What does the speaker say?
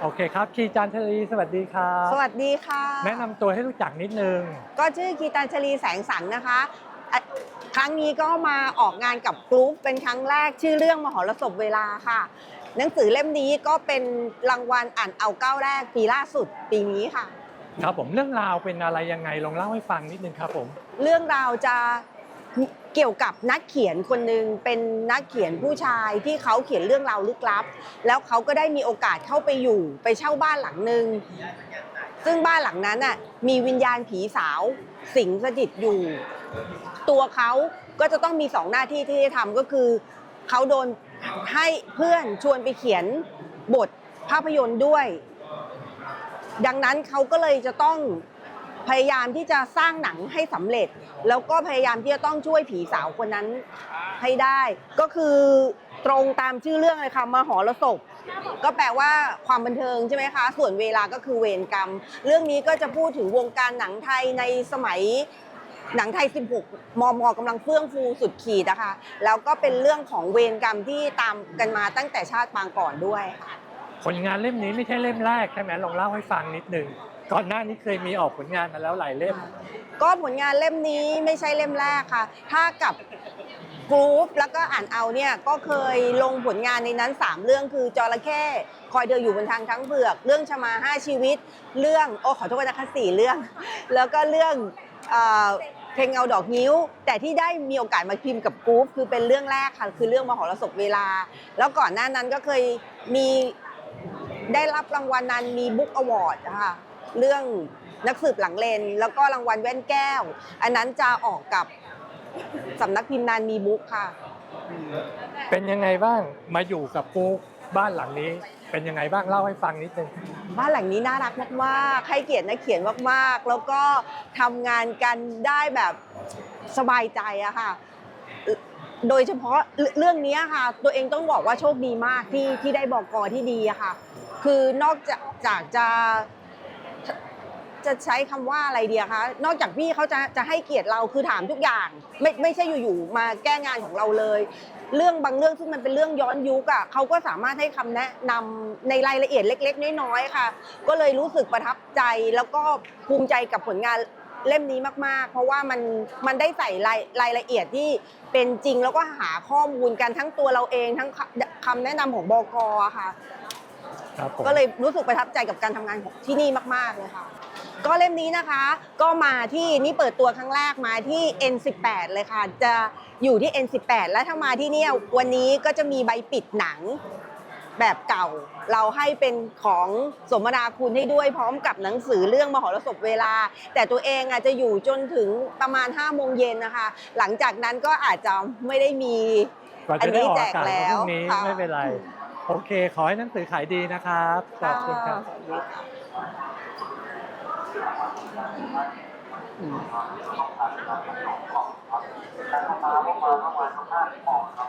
โอเคครับคีจันทรีสวัสดีครับสวัสดีค่ะ แนะนำตัวให้รู้จักนิดนึง ก็ชื่อกีตันชลีแสงสังนะคะอะครั้งนี้ก็มาออกงานกับกรุ๊ปเป็นครั้งแรกชื่อเรื่องมหรสพเวลาค่ะ หนังสือเล่มนี้ก็เป็นรางวัลอ่านเอาเก้าแรกปีล่าสุดปีนี้ค่ะ ครับผมเรื่องราวเป็นอะไรยังไงลองเล่าให้ฟังนิดนึงครับผม เรื่องราวจะ เกี่ยวกับนักเขียนคนหนึ่งเป็นนักเขียนผู้ชายที่เขาเขียนเรื่องราวลึกลับ แล้วเขาก็ได้มีโอกาสเข้าไปอยู่ไปเช่าบ้านหลังหนึ่งซึ่งบ้านหลังนั้นน่ะมีวิญญาณผีสาวสิงสถิตอยู่ ตัวเขาก็จะต้องมีสองหน้าที่ที่ได้ทำก็คือเขาโดนให้เพื่อนชวนไปเขียนบทภาพยนตร์ด้วย ดังนั้นเขาก็เลยจะต้อง พยายามที่จะสร้างหนังให้สำเร็จ แล้วก็พยายามที่จะต้องช่วยผีสาวคนนั้นให้ได้ ก็คือตรงตามชื่อเรื่องเลยค่ะมหรสพก็แปลว่าความบันเทิงใช่ไหมคะ ส่วนเวลาก็คือเวรกรรม เรื่องนี้ก็จะพูดถึงวงการหนังไทยในสมัยหนังไทย 16 มมกำลังเฟื่องฟูสุดขีดนะคะ แล้วก็เป็นเรื่องของเวรกรรมที่ตามกันมาตั้งแต่ชาติปางก่อนด้วยค่ะ ผลงานเล่มนี้ไม่ใช่เล่มแรกใช่ไหมลองเล่าให้ฟังนิดนึงก่อนหน้านี้เคยมีออกผลงานมาแล้วหลายเล่ม ก็ผลงานเล่มนี้ไม่ใช่เล่มแรกค่ะ ถ้ากับกรูฟแล้วก็อ่านเอาเนี่ยก็เคยลงผลงานในนั้น 3 เรื่องคือจระเข้คอยเดินอยู่บนทางทั้งเผือก เรื่องชมาห้ชีวิต เรื่องโอ้ขอโทษนะคะสี่เรื่อง แล้วก็เรื่องเอ่อเพลงเงาดอกนิ้ว แต่ที่ได้มีโอกาสมาพิมพ์กับกรูฟคือเป็นเรื่องแรกค่ะคือเรื่องมหรสพเวลา แล้วก่อนหน้านั้นก็เคยมี ได้รับรางวัลนันมีบุ๊กอวอร์ดค่ะเรื่องนักสืบหลังเลน แล้วก็รางวัลแว่นแก้ว อันนั้นจะออกกับสำนักพิมพ์นานมีบุ๊กค่ะ เป็นยังไงบ้างมาอยู่กับกูบ้านหลังนี้ เป็นยังไงบ้างเล่าให้ฟังนิดนึงบ้านหลังนี้น่ารักมากๆให้เกียรตินักเขียนมากๆ แล้วก็ทำงานกันได้แบบสบายใจอะค่ะโดยเฉพาะเรื่องนี้ค่ะ ตัวเองต้องบอกว่าโชคดีมากที่ที่ได้บอกกอที่ดีอะค่ะ คือนอกจากจากจะจะใช้คำว่าอะไรเดียคะ นอกจากพี่เขาจะจะให้เกียรติเราคือถามทุกอย่าง ไม่ไม่ใช่อยู่ๆมาแก้งานของเราเลย เรื่องบางเรื่องซึ่งมันเป็นเรื่องย้อนยุคอะเขาก็สามารถให้คำแนะนำในรายละเอียดเล็ก ๆ น้อยๆค่ะ ก็เลยรู้สึกประทับใจแล้วก็ภูมิใจกับผลงานเล่มนี้มาก ๆ เพราะว่ามันมันได้ใส่รายรายละเอียดที่เป็นจริงแล้วก็หาข้อมูลกันทั้งตัวเราเองทั้งคำแนะนำของบกค่ะ ครับผม ก็เลยรู้สึกประทับใจกับการทำงานของที่นี่มาก ๆ เลยค่ะ ก็เล่มนี้นะคะก็มาที่นี่เปิดตัวครั้งแรกมาที่ N18 เลยค่ะ จะอยู่ที่ N18 และถ้ามาที่เนี่ยวันนี้ก็จะมีใบปิดหนังแบบเก่า เราให้เป็นของสมนาคุณให้ด้วยพร้อมกับหนังสือเรื่องมหรสพเวลา แต่ตัวเองอาจจะอยู่จนถึงประมาณ5โมงเย็นนะคะ หลังจากนั้นก็อาจจะไม่ได้มี ก่อนอันจะได้นี้ออกแจอากกาศแล้วพรุ่งนี้ค่ะไม่เป็นไร โอเค ขอให้หนังสือขายดีนะครับ ขอบคุณครับค่ะ